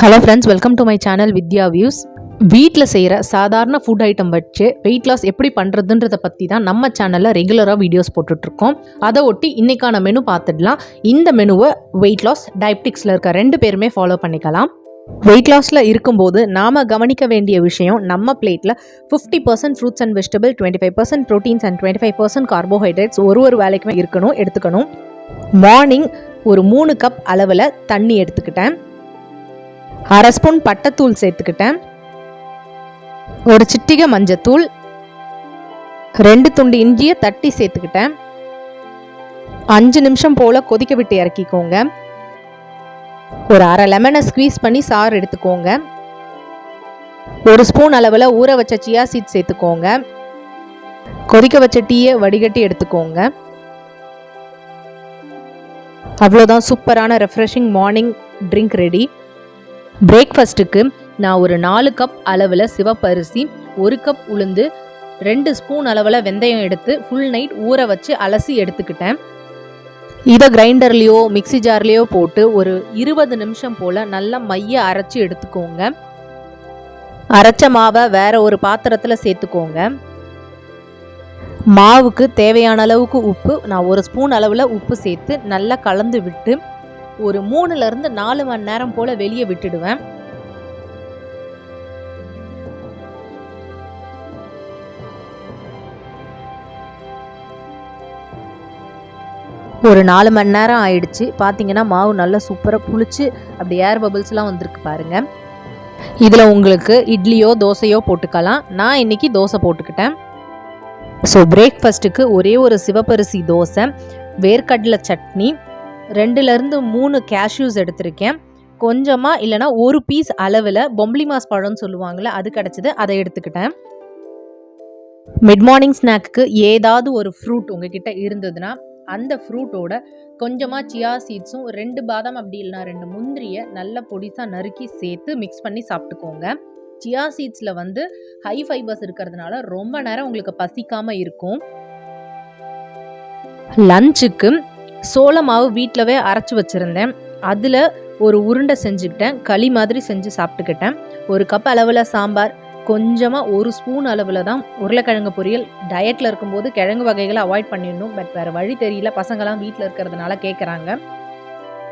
Hello friends welcome to my channel Vidya views வீட்டில் செய்கிற சாதாரண ஃபுட் ஐட்டம் வச்சு வெயிட் லாஸ் எப்படி பண்ணுறதுன்றத பற்றி தான் நம்ம சேனலில் ரெகுலராக வீடியோஸ் போட்டுட்ருக்கோம். அதை ஒட்டி இன்றைக்கான மெனு பார்த்துடலாம். இந்த மெனுவை வெயிட் லாஸ் டயப்டிக்ஸில் இருக்க ரெண்டு பேருமே ஃபாலோ பண்ணிக்கலாம். வெயிட் லாஸில் இருக்கும்போது நாம் கவனிக்க வேண்டிய விஷயம் நம்ம பிளேட்டில் fifty percent fruits and vegetable twenty five percent proteins and twenty five percent carbohydrates ஒரு ஒரு வேலைக்குமே இருக்கணும் எடுத்துக்கணும். மார்னிங் ஒரு மூணு கப் அளவில் தண்ணி எடுத்துக்கிட்டேன். அரை ஸ்பூன் பட்டைத்தூள் சேர்த்துக்கிட்டேன். ஒரு சிட்டிகை மஞ்சத்தூள் ரெண்டு துண்டு இஞ்சியை தட்டி சேர்த்துக்கிட்டேன். அஞ்சு நிமிஷம் போல் கொதிக்க விட்டு இறக்கிக்கோங்க. ஒரு அரை லெமனை ஸ்க்வீஸ் பண்ணி சாறு எடுத்துக்கோங்க. ஒரு ஸ்பூன் அளவில் ஊற வச்ச சியா சீட் சேர்த்துக்கோங்க. கொதிக்க வச்ச டீயை வடிகட்டி எடுத்துக்கோங்க. அவ்வளோதான் சூப்பரான ரெஃப்ரெஷிங் மார்னிங் ட்ரிங்க் ரெடி பிரேக்ஃபாஸ்ட்டுக்கு நான் ஒரு நாலு கப் அளவில் சிவப்பரிசி ஒரு கப் உளுந்து ரெண்டு ஸ்பூன் அளவில் வெந்தயம் எடுத்து ஃபுல் நைட் ஊற வச்சு அலசி எடுத்துக்கிட்டேன். இதை கிரைண்டர்லேயோ மிக்ஸி ஜார்லேயோ போட்டு ஒரு இருபது நிமிஷம் போல் நல்லா மைய அரைச்சி எடுத்துக்கோங்க. அரைச்ச மாவை வேற ஒரு பாத்திரத்தில் சேர்த்துக்கோங்க. மாவுக்கு தேவையான அளவுக்கு உப்பு நான் ஒரு ஸ்பூன் அளவில் உப்பு சேர்த்து நல்லா கலந்து விட்டு ஒரு மூணுலேருந்து நாலு மணி நேரம் போல் வெளியே விட்டுடுவேன். ஒரு நாலு மணி நேரம் ஆயிடுச்சு. பார்த்தீங்கன்னா மாவு நல்லா சூப்பராக புளிச்சு அப்படி ஏர் பபிள்ஸ்லாம் வந்திருக்கு பாருங்கள் இதில் உங்களுக்கு இட்லியோ தோசையோ போட்டுக்கலாம். நான் இன்னைக்கு தோசை போட்டுக்கிட்டேன். ஸோ பிரேக்ஃபாஸ்ட்டுக்கு ஒரே ஒரு சிவப்பரிசி தோசை வேர்க்கடலை சட்னி ரெண்டுலேருந்து மூணு கேஷ்யூஸ் எடுத்திருக்கேன். கொஞ்சமாக இல்லைனா ஒரு பீஸ் அளவில் பொம்பளி மாஸ் பழம்னு சொல்லுவாங்கள்ல அது கிடச்சிது அதை எடுத்துக்கிட்டேன். மிட் மார்னிங் ஸ்நாக்கு ஏதாவது ஒரு ஃப்ரூட் உங்ககிட்ட இருந்ததுன்னா அந்த ஃப்ரூட்டோட கொஞ்சமாக சியா சீட்ஸும் ரெண்டு பாதாம் அப்படி இல்லைனா ரெண்டு முந்திரியை நல்ல பொடிசாக நறுக்கி சேர்த்து மிக்ஸ் பண்ணி சாப்பிட்டுக்கோங்க. சியா சீட்ஸில் வந்து ஹை ஃபைபர்ஸ் இருக்கிறதுனால ரொம்ப நேரம் உங்களுக்கு பசிக்காமல் இருக்கும். லஞ்சுக்கு சோள மாவு வீட்டிலவே அரைச்சி வச்சுருந்தேன். அதில் ஒரு உருண்டை செஞ்சுக்கிட்டேன். களி மாதிரி செஞ்சு சாப்பிட்டுக்கிட்டேன். ஒரு கப் அளவில் சாம்பார் கொஞ்சமாக ஒரு ஸ்பூன் அளவில் தான் உருளைக்கிழங்கு பொரியல். டயட்டில் இருக்கும்போது கிழங்கு வகைகளை அவாய்ட் பண்ணிடணும். பட் வேறு வழி தெரியல. பசங்களாம் வீட்டில் இருக்கிறதுனால கேட்குறாங்க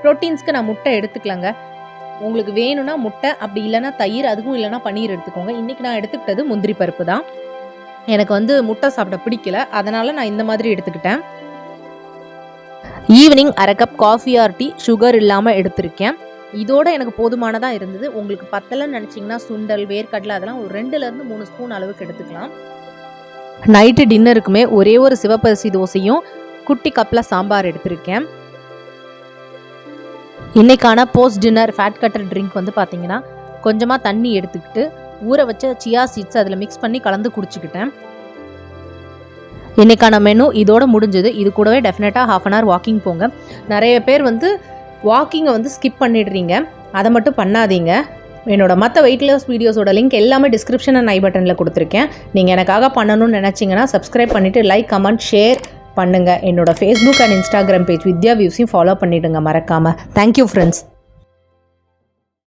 ப்ரோட்டீன்ஸ்க்கு நான் முட்டை எடுத்துக்கலாங்க. உங்களுக்கு வேணும்னா முட்டை அப்படி இல்லைன்னா தயிர் அதுவும் இல்லைன்னா பன்னீர் எடுத்துக்கோங்க. இன்றைக்கி நான் எடுத்துக்கிட்டது முந்திரி பருப்பு தான். எனக்கு வந்து முட்டை சாப்பிட பிடிக்கல. அதனால் நான் இந்த மாதிரி எடுத்துக்கிட்டேன். ஈவினிங் அரை cup coffee or tea sugar இல்லாமல் எடுத்திருக்கேன். இதோட எனக்கு போதுமானதாக இருந்தது. உங்களுக்கு பத்தலைன்னு நினச்சிங்கன்னா சுண்டல் வேர்க்கடலை அதெல்லாம் ஒரு ரெண்டுலேருந்து மூணு ஸ்பூன் அளவுக்கு எடுத்துக்கலாம். நைட்டு டின்னருக்குமே ஒரே ஒரு சிவப்பரிசி தோசையும் குட்டி கப்பில் சாம்பார் எடுத்திருக்கேன். இன்றைக்கான post dinner fat cutter drink வந்து பார்த்தீங்கன்னா கொஞ்சமாக தண்ணி எடுத்துக்கிட்டு ஊற வச்ச சியா சீட்ஸ் அதில் மிக்ஸ் பண்ணி கலந்து குடிச்சிக்கிட்டேன். இன்றைக்கான மெனு இதோட முடிஞ்சது. இது கூடவே டெஃபினட்டாக ஹாஃப் அன் ஹவர் வாக்கிங் போங்க. நிறைய பேர் வந்து வாக்கிங்கை வந்து ஸ்கிப் பண்ணிடுறீங்க. அதை மட்டும் பண்ணாதீங்க. என்னோட மற்ற வெயிட் லாஸ் வீடியோஸோட லிங்க் எல்லாமே டிஸ்கிரிப்ஷன் அண்ட் ஐ பட்டனில் கொடுத்துருக்கேன். நீங்கள் எனக்காக பண்ணணும்னு நினச்சிங்கன்னா சப்ஸ்கிரைப் பண்ணிவிட்டு லைக் கமெண்ட் ஷேர் பண்ணுங்கள் என்னோட Facebook and Instagram page Vidya வியூஸையும் follow பண்ணிவிடுங்க மறக்காமல் தேங்க்யூ ஃப்ரெண்ட்ஸ்